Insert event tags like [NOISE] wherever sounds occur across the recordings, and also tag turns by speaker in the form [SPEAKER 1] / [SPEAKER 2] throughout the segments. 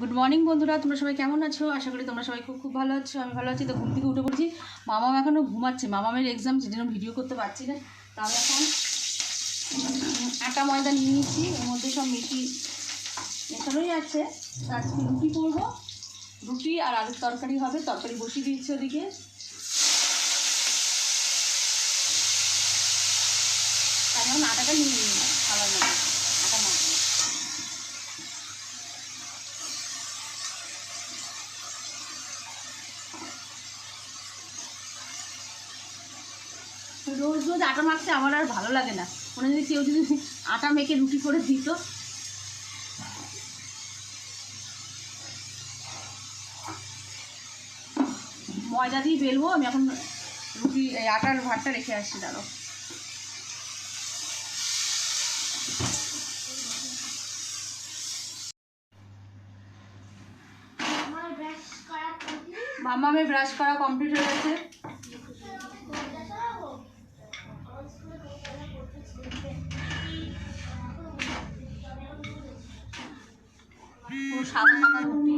[SPEAKER 1] Good morning বন্ধুরা। তোমরা সবাই কেমন আছো? আশা করি তোমরা সবাই খুব খুব ভালো আছো। আমি ভালো আছি। তো ঘুম থেকে উঠে পড়েছি। মামাম এখনও ঘুমাচ্ছে। মামামের এক্সাম সেজন্য ভিডিও করতে পারছি না। তো আমি এখন আটা, ময়দা নিয়ে নিচ্ছি। এর মধ্যে সব মেথি মেশানোই আছে। আজকে রুটি করব। রুটি আর আলুর তরকারি হবে। তরকারি বসিয়ে দিচ্ছি ওদিকে। এখন আটাটা নিয়ে নিলাম খাবার মধ্যে আটা মাখবো রোজ রোজ আটা মাখতে আমার আর ভালো লাগে না। কোনো যদি কেউ যদি আটা মেখে রুটি করে দিত। ময়দা দিয়ে বেলবো আমি এখন রুটি এই আটার ভাতটা রেখে আসছি দাঁড়ো মামামে ব্রাশ করা কমপ্লিট হয়ে গেছে পুরো সাদা সাদা রুটি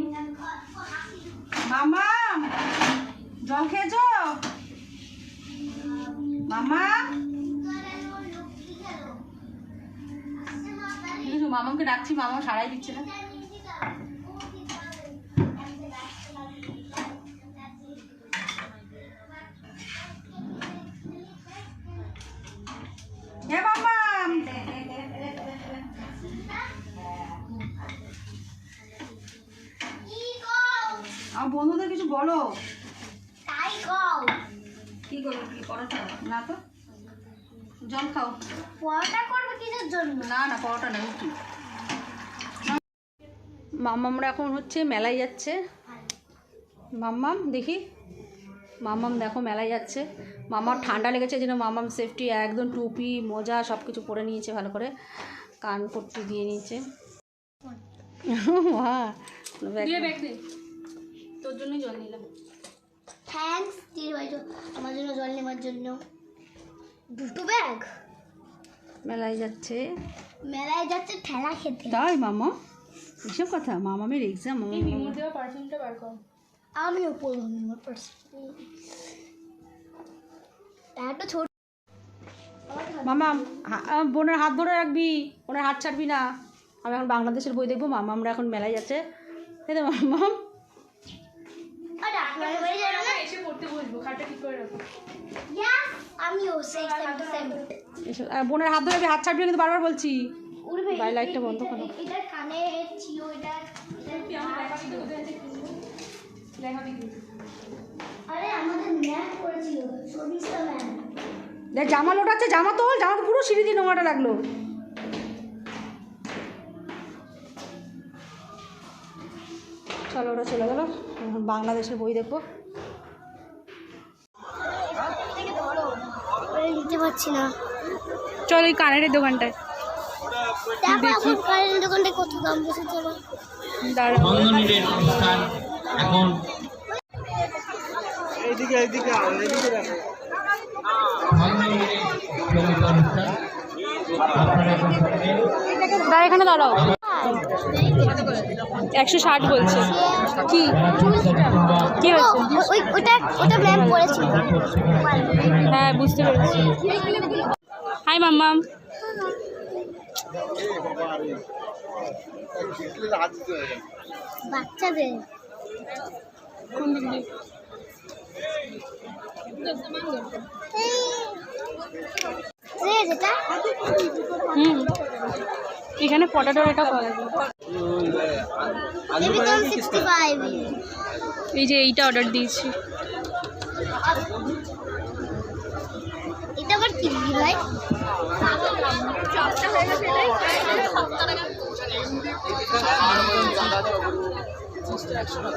[SPEAKER 1] মামা? জল খেয়েছো মামা মামাকে ডাকছি মামা সারাই দিচ্ছে না। আমার বন্ধুদের কিছু বলো। কি করব কি পরোটা? না তো? জল খাও।
[SPEAKER 2] পড়াটা করবে কিসের জন্য?
[SPEAKER 1] না না পরোটা না রুটি। মাম্মামরা এখন হচ্ছে মেলায় যাচ্ছে। মাম্মাম দেখি। মাম্মাম দেখো মেলায় যাচ্ছে। মামার ঠান্ডা লেগেছে যেন মাম্মাম সেফটি একদম টুপি মোজা সব কিছু পরে নিয়েছে ভালো করে। কান পট্টি দিয়ে নিয়েছে। হ্যাঁ [LAUGHS] তোর জন্যই জল নিলাম।
[SPEAKER 2] থ্যাঙ্কস দিদি ভাই আমার জন্য জল নেওয়ার জন্য। দুটো ব্যাগ?
[SPEAKER 1] মেলায় যাচ্ছে।
[SPEAKER 2] মেলায় যাচ্ছে ঠেলা খেতে।
[SPEAKER 1] তাই মামা? এসব কথা? মামামের এক্সাম
[SPEAKER 2] আমিও পড়ব আমি আমার একটা ছোট
[SPEAKER 1] মামা বোনের হাত ধরে রাখবি। ওনার হাত ছাড়বি না। আমি এখন বাংলাদেশের বই দেখব। মামা আমরা এখন মেলায় যাচ্ছে। তাই তো মামাম বোনের হাত ধরে হাত ছাড়বি কিন্তু বারবার বলছি। বাই লাইটটা বন্ধ করো।
[SPEAKER 2] এটা কানে ছিল এটা আরে আমাদের ম্যাম করেছিল সবিস্তা ম্যাম।
[SPEAKER 1] দেখ জামা লোটাচ্ছে জামা তোল জামা তো পুরো সিঁড়ি দিয়ে নোংরাটা লাগল। চলো ওরা চলে গেলো। এখন বাংলাদেশের বই দেখব।
[SPEAKER 2] নিতে পারছি না।
[SPEAKER 1] চল ওই কানের দোকানটায়।
[SPEAKER 2] দেখো কত দাম বসেছে
[SPEAKER 3] এখন
[SPEAKER 1] দাঁড়া এখানে দাঁড়াও একশো ষাট বলছে। কি? কি হয়েছে?
[SPEAKER 2] ওটা ওটা ম্যাম করেছিল
[SPEAKER 1] হ্যাঁ বুঝতে পেরেছি। হাই মাম্মাম।
[SPEAKER 2] বাচ্চাদের।
[SPEAKER 1] হুম। এখানে পটাটোর এটা পাওয়া
[SPEAKER 2] ফাইভ
[SPEAKER 1] এই যে এইটা অর্ডার দিয়েছি।
[SPEAKER 2] এটা আবার কি দিদি ভাই
[SPEAKER 1] বল
[SPEAKER 2] বলি না What event is 97?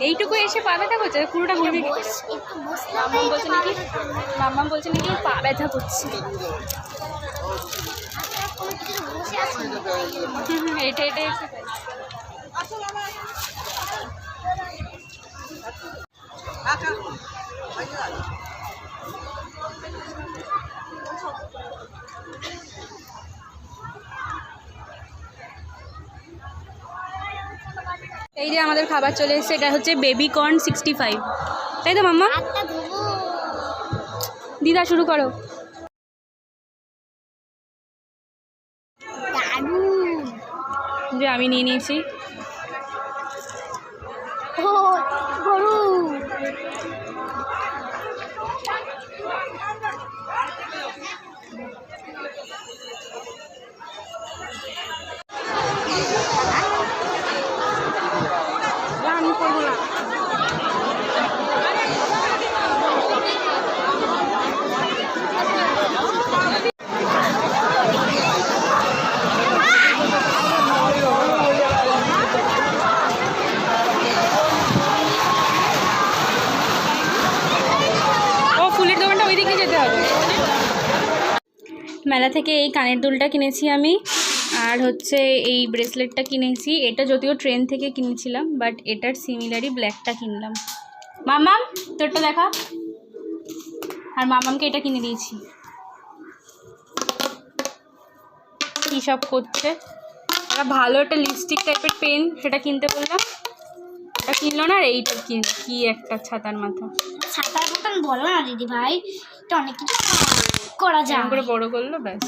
[SPEAKER 3] এইটুকু এসে পা ব্যথা করছে পুরোটা
[SPEAKER 2] ঘুরে
[SPEAKER 3] মাম্মাম বলছে নাকি মাম্মাম বলছে নাকি পা ব্যথা করছে।
[SPEAKER 2] কিছু বসে আছি
[SPEAKER 3] এটা এটা exercise। এই যে আমাদের খাবার চলে এসেছে এটা হচ্ছে বেবি কর্ন সিক্সটি ফাইভ তাই তো মাম্মা? দিদা শুরু করো। যে আমি নিয়ে নিয়েছি
[SPEAKER 2] ও গরু
[SPEAKER 3] আমি করব না ও ফুলের দোকানটা ওই দিকে যেতে হবে মেলা থেকে এই কানের দুলটা কিনেছি আমি। আর হচ্ছে এই ব্রেসলেটটা কিনেছি। এটা যদিও ট্রেন থেকে কিনেছিলাম বাট এটার সিমিলারই ব্ল্যাকটা কিনলাম। মামাম তোরটা দেখা। আর মামামকে এটা কিনে দিয়েছি। কী সব করছে? একটা ভালো একটা লিপস্টিক টাইপের পেন সেটা কিনতে বললাম। এটা কিনলো না, আর এইটা কিন কি একটা ছাতার মাথা।
[SPEAKER 2] ছাতার মতন বলো না দিদি ভাই এটা অনেক কিছু করা যায়
[SPEAKER 3] করে বড় করল ব্যাস।